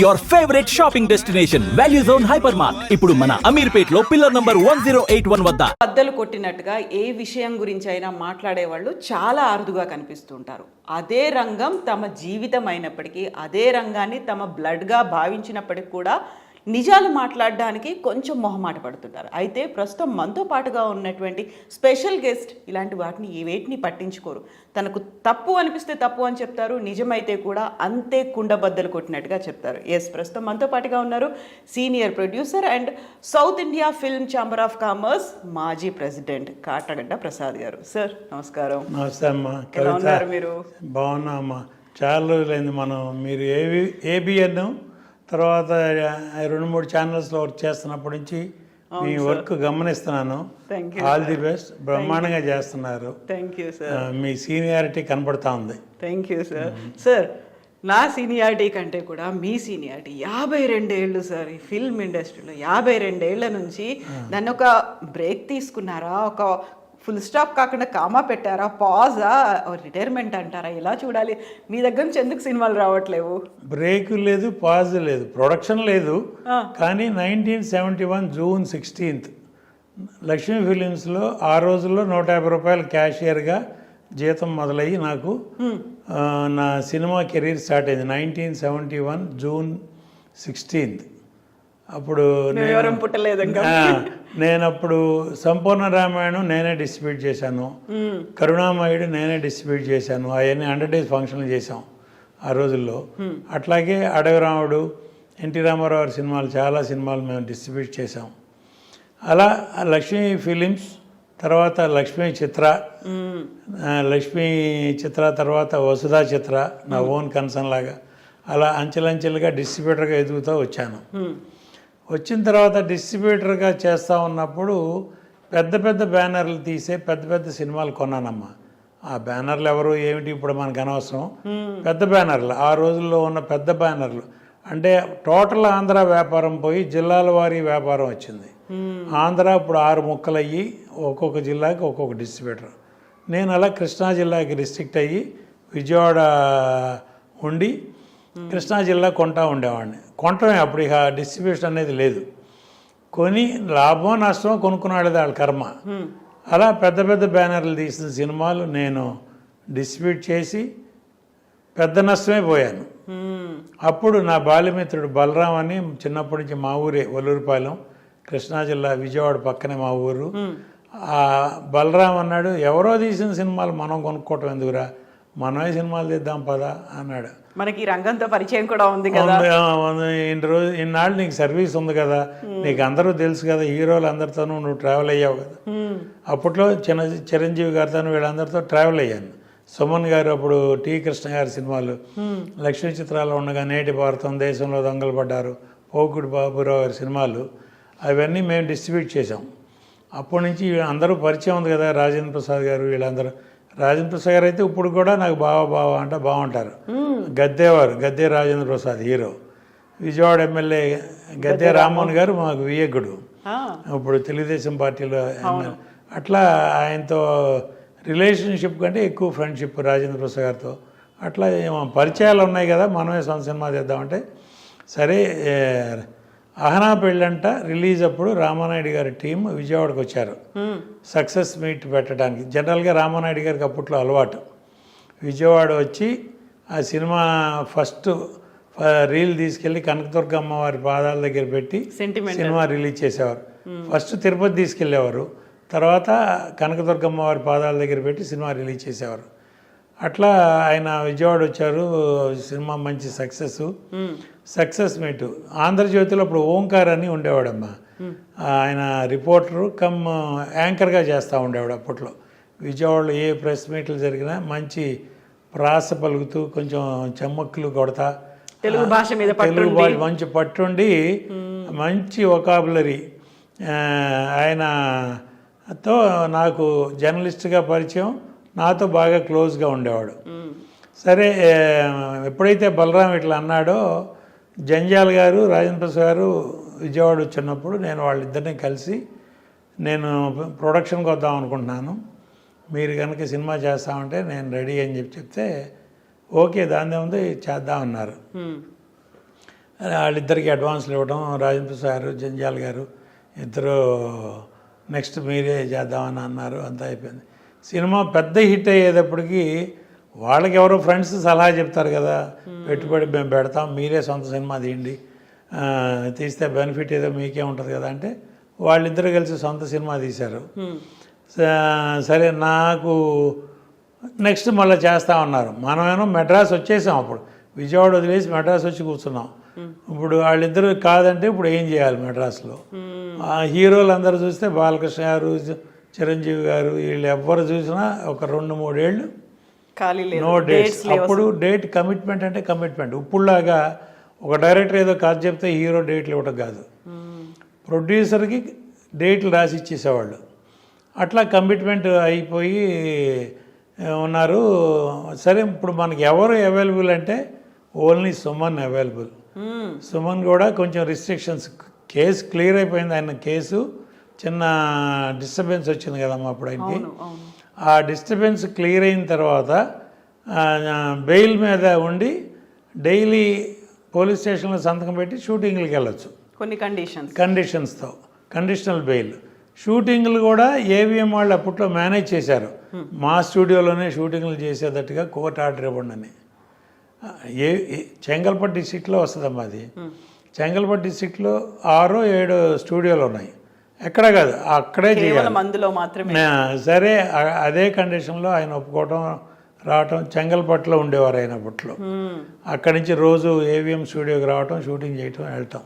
Your favourite shopping destination value zone hyper mart ఇప్పుడు మన అమీర్పేట్లో pillar number one zero eight one వద్ద. బద్దలు కొట్టినట్టుగా ఏ విషయం గురించి అయినా మాట్లాడేవాళ్ళు చాలా అరుదుగా కనిపిస్తుంటారు. అదే రంగం తమ జీవితం అయినప్పటికీ అదే రంగాన్ని తమ బ్లడ్గా భావించినప్పటికీ కూడా నిజాలు మాట్లాడడానికి కొంచెం మొహమాట పడుతుంటారు అయితే ప్రస్తుతం మనతో పాటుగా ఉన్నటువంటి స్పెషల్ గెస్ట్ ఇలాంటి వాటిని వేటిని పట్టించుకోరు. తనకు తప్పు అనిపిస్తే తప్పు అని చెప్తారు. నిజమైతే కూడా అంతే కుండబద్దలు కొట్టినట్టుగా చెప్తారు. ఎస్ ప్రస్తుతం మనతో పాటుగా ఉన్నారు senior producer and south India film chamber of commerce మాజీ ప్రెసిడెంట్ కాటగడ్డ ప్రసాద్ గారు. సార్ నమస్కారం. నమస్తే అమ్మా. ఎలా కవిత ఉన్నారు మీరు? బాగున్నా అమ్మా. చాలా రోజులైంది మనం మీరు ఏవి ఏబిఎన్ తర్వాత రెండు మూడు ఛానల్స్లో వర్క్ చేస్తున్నప్పటి నుంచి మీ వర్క్ గమనిస్తున్నాను. ఆల్ ది బెస్ట్ బ్రహ్మాండంగా చేస్తున్నారు. మీ సీనియారిటీ కనపడతా ఉంది. థ్యాంక్ యూ సార్ సార్ నా సీనియారిటీ కంటే కూడా మీ సీనియారిటీ యాభై రెండేళ్ళు సార్ ఈ ఫిల్మ్ ఇండస్ట్రీలో యాభై రెండేళ్ళ నుంచి దాన్ని ఒక బ్రేక్ తీసుకున్నారా? ఒక ఫుల్ స్టాప్ కాకుండా కామా పెట్టారా? పాజా రిటైర్మెంట్ అంటారా? ఎలా చూడాలి? మీ దగ్గర నుంచి ఎందుకు సినిమాలు రావట్లేవు? బ్రేక్ లేదు పాజ్ లేదు. ప్రొడక్షన్ లేదు. కానీ nineteen seventy one June sixteenth Lakshmi ఫిలిమ్స్లో ఆ రోజుల్లో నూట యాభై రూపాయలు క్యాషియర్గా జీతం మొదలయ్యి నాకు నా సినిమా కెరీర్ స్టార్ట్ అయింది. Nineteen seventy one June sixteenth అప్పుడు ఎవరం పుట్టలేదు నేను అప్పుడు సంపూర్ణ రామాయణం నేనే డిస్ట్రిబ్యూట్ చేశాను. కరుణామయుడు నేనే డిస్ట్రిబ్యూట్ చేశాను. అవన్నీ హండ్రెడ్ డేస్ ఫంక్షన్లు చేశాం ఆ రోజుల్లో. అట్లాగే అడవిరాముడు ఎన్టీ రామారావు సినిమాలు చాలా సినిమాలు మేము డిస్ట్రిబ్యూట్ చేశాం. అలా లక్ష్మీ ఫిలిమ్స్ తర్వాత లక్ష్మీ చిత్ర లక్ష్మీ చిత్ర తర్వాత వసుధా చిత్ర నా ఓన్ కన్సర్న్ లాగా అలా అంచెలంచెలుగా డిస్ట్రిబ్యూటర్గా ఎదుగుతూ వచ్చాను. వచ్చిన తర్వాత డిస్ట్రిబ్యూటర్గా చేస్తూ ఉన్నప్పుడు పెద్ద పెద్ద బ్యానర్లు తీసే పెద్ద పెద్ద సినిమాలు కొన్నానమ్మా. ఆ బ్యానర్లు ఎవరు ఏమిటి ఇప్పుడు మనకు అనవసరం. పెద్ద బ్యానర్లు ఆ రోజుల్లో ఉన్న పెద్ద బ్యానర్లు. అంటే టోటల్ ఆంధ్ర వ్యాపారం పోయి జిల్లాల వారీ వ్యాపారం వచ్చింది. ఆంధ్ర ఇప్పుడు ఆరు ముక్కలయ్యి ఒక్కొక్క జిల్లాకి ఒక్కొక్క డిస్ట్రిబ్యూటర్. నేను అలా కృష్ణా జిల్లాకి రిస్ట్రిక్ట్ అయ్యి విజయవాడ ఉండి కృష్ణా జిల్లా కొంటా ఉండేవాడిని. కొంటమే అప్పుడు ఇక డిస్ట్రిబ్యూషన్ అనేది లేదు. కొని లాభం నష్టం కొనుక్కున్నాడు వాళ్ళ కర్మ. అలా పెద్ద పెద్ద బ్యానర్లు తీసిన సినిమాలు నేను డిస్ట్రిబ్యూట్ చేసి పెద్ద నష్టమే పోయాను. అప్పుడు నా బాల్యమిత్రుడు బలరాం అని చిన్నప్పటి నుంచి మా ఊరే ఒల్లూరుపాలెం కృష్ణా జిల్లా విజయవాడ పక్కనే మా ఊరు. ఆ బలరాం అన్నాడు ఎవరో తీసిన సినిమాలు మనం కొనుక్కోవటం ఎందుకురా? మనమే సినిమాలు తీద్దాం పదా అన్నాడు. మనకి రంగంతో పరిచయం కూడా ఉంది కదా. ఇన్ని రోజు ఇన్నాళ్ళు నీకు సర్వీస్ ఉంది కదా. నీకు అందరూ తెలుసు కదా హీరోలు అందరితోనూ నువ్వు ట్రావెల్ అయ్యావు కదా. అప్పట్లో చిన్న చిరంజీవి గారితో వీళ్ళందరితో ట్రావెల్ అయ్యాను. సుమన్ గారు అప్పుడు టి. కృష్ణ గారి సినిమాలు. లక్ష్మీ చిత్రాలు ఉండగా నేటి భారతం దేశంలో దొంగలు పడ్డారు పోకుడు బాబురావు గారి సినిమాలు అవన్నీ మేము డిస్ట్రిబ్యూట్ చేసాం అప్పటి నుంచి అందరూ పరిచయం ఉంది కదా రాజేంద్ర ప్రసాద్ గారు వీళ్ళందరూ. రాజేంద్ర ప్రసాద్ గారు అయితే ఇప్పుడు కూడా నాకు బావ బావ అంటే బాగుంటారు. గద్దేవారు గద్దే రాజేంద్ర ప్రసాద్ హీరో. విజయవాడ ఎమ్మెల్యే గద్దే రామ్మోహన్ గారు మాకు వియ్యకుడు ఆ, ఇప్పుడు తెలుగుదేశం పార్టీలో. అట్లా ఆయనతో రిలేషన్షిప్ కంటే ఎక్కువ ఫ్రెండ్షిప్ రాజేంద్ర ప్రసాద్ గారితో. అట్లా ఏమో పరిచయాలు ఉన్నాయి కదా మనమే సొంత సినిమా చేద్దామంటే. సరే అహనా పెళ్ళంట రిలీజ్ అప్పుడు రామానాయుడు గారి టీం విజయవాడకు వచ్చారు. సక్సెస్ మీట్ పెట్టడానికి. జనరల్గా రామానాయుడు గారికి అప్పట్లో అలవాటు. విజయవాడ వచ్చి ఆ సినిమా ఫస్ట్ రీల్ తీసుకెళ్ళి కనకదుర్గమ్మ వారి పాదాల దగ్గర పెట్టి. సినిమా రిలీజ్ చేసేవారు. ఫస్ట్ తిరుపతి తీసుకెళ్ళేవారు. తర్వాత కనకదుర్గమ్మ వారి పాదాల దగ్గర పెట్టి సినిమా రిలీజ్ చేసేవారు. అట్లా ఆయన విజయవాడ వచ్చారు. సినిమా మంచి సక్సెస్. Success meet. ఆంధ్రజ్యోతిలో అప్పుడు ఓంకార్ అని ఉండేవాడమ్మా. ఆయన రిపోర్టరు కమ్ యాంకర్గా చేస్తూ ఉండేవాడు అప్పట్లో. విజయవాడలో ఏ ప్రెస్ మీట్లు జరిగినా మంచి ప్రాస పలుకుతూ కొంచెం చెమ్మక్కులు కొడతా. తెలుగు భాష మీద తెలుగు భాష మంచి పట్టుండి మంచి ఒకాబులరీ ఆయనతో నాకు జర్నలిస్ట్గా పరిచయం నాతో బాగా క్లోజ్గా ఉండేవాడు. సరే ఎప్పుడైతే బలరాం ఇట్లా అన్నాడో జంజాల్ గారు రాజేంద్ర ప్రసాద్ గారు విజయవాడ వచ్చినప్పుడు నేను వాళ్ళిద్దరిని కలిసి నేను ప్రొడక్షన్కి వద్దాం అనుకుంటున్నాను. మీరు కనుక సినిమా చేస్తామంటే నేను రెడీ అని చెప్పి చెప్తే ఓకే దాని ఉంది చేద్దామన్నారు. వాళ్ళిద్దరికి అడ్వాన్స్లు ఇవ్వడం రాజేంద్ర గారు జంజాల్ గారు ఇద్దరు నెక్స్ట్ మీరే చేద్దామని అన్నారు అంతా అయిపోయింది. సినిమా పెద్ద హిట్ అయ్యేటప్పటికి వాళ్ళకి ఎవరో ఫ్రెండ్స్ సలహా చెప్తారు కదా పెట్టుబడి మేము పెడతాం మీరే సొంత సినిమా తీయండి తీస్తే బెనిఫిట్ ఏదో మీకే ఉంటుంది కదా అంటే వాళ్ళిద్దరు కలిసి సొంత సినిమా తీశారు. సరే నాకు నెక్స్ట్ మళ్ళీ చేస్తా ఉన్నారు మనమేమో మెడ్రాస్ వచ్చేసాం అప్పుడు. విజయవాడ వదిలేసి మెడ్రాస్ వచ్చి కూర్చున్నాం. ఇప్పుడు వాళ్ళిద్దరు కాదంటే ఇప్పుడు ఏం చేయాలి మెడ్రాస్లో? ఆ హీరోలు అందరూ చూస్తే బాలకృష్ణ గారు చిరంజీవి గారు వీళ్ళు ఎవ్వరు చూసినా ఒక రెండు మూడేళ్ళు నో డేట్స్. అప్పుడు డేట్ కమిట్మెంట్ అంటే కమిట్మెంట్. ఇప్పుడులాగా ఒక డైరెక్టర్ ఏదో కాదు చెప్తే హీరో డేట్లు ఇవ్వడం కాదు. ప్రొడ్యూసర్కి డేట్లు రాసి ఇచ్చేసేవాళ్ళు. అట్లా కమిట్మెంట్ అయిపోయి ఉన్నారు. సరే ఇప్పుడు మనకి ఎవరు అవైలబుల్ అంటే ఓన్లీ సుమన్ అవైలబుల్. సుమన్ కూడా కొంచెం రిస్ట్రిక్షన్స్ కేసు క్లియర్ అయిపోయింది ఆయన కేసు. చిన్న డిస్టర్బెన్స్ వచ్చింది కదమ్మా అప్పుడు ఆయనకి. ఆ డిస్టర్బెన్స్ క్లియర్ అయిన తర్వాత బెయిల్ మీద ఉండి డైలీ పోలీస్ స్టేషన్లో సంతకం పెట్టి షూటింగ్లకి వెళ్ళొచ్చు. కొన్ని కండిషన్స్ కండిషన్స్తో కండిషనల్ బెయిల్ షూటింగ్లు కూడా ఏవిఎం వాళ్ళు అప్పట్లో మేనేజ్ చేశారు. మా స్టూడియోలోనే షూటింగ్లు చేసేటట్టుగా కోర్టు ఆర్డర్ ఇవ్వండి అని. ఏ చెంగల్పట్టు డిస్టిక్లో వస్తుందమ్మా అది. చెంగల్పట్టు డిస్టిక్లో ఆరో ఏడు స్టూడియోలు ఉన్నాయి. ఎక్కడ కాదు అక్కడే చేయాలి. అందులో మాత్రమే. సరే అదే కండిషన్లో ఆయన ఒప్పుకోవటం రావటం చెంగల్పట్టులో ఉండేవారు ఆయన అప్పట్లో. అక్కడి నుంచి రోజు ఏవిఎం స్టూడియోకి రావటం షూటింగ్ చేయటం వెళ్ళటం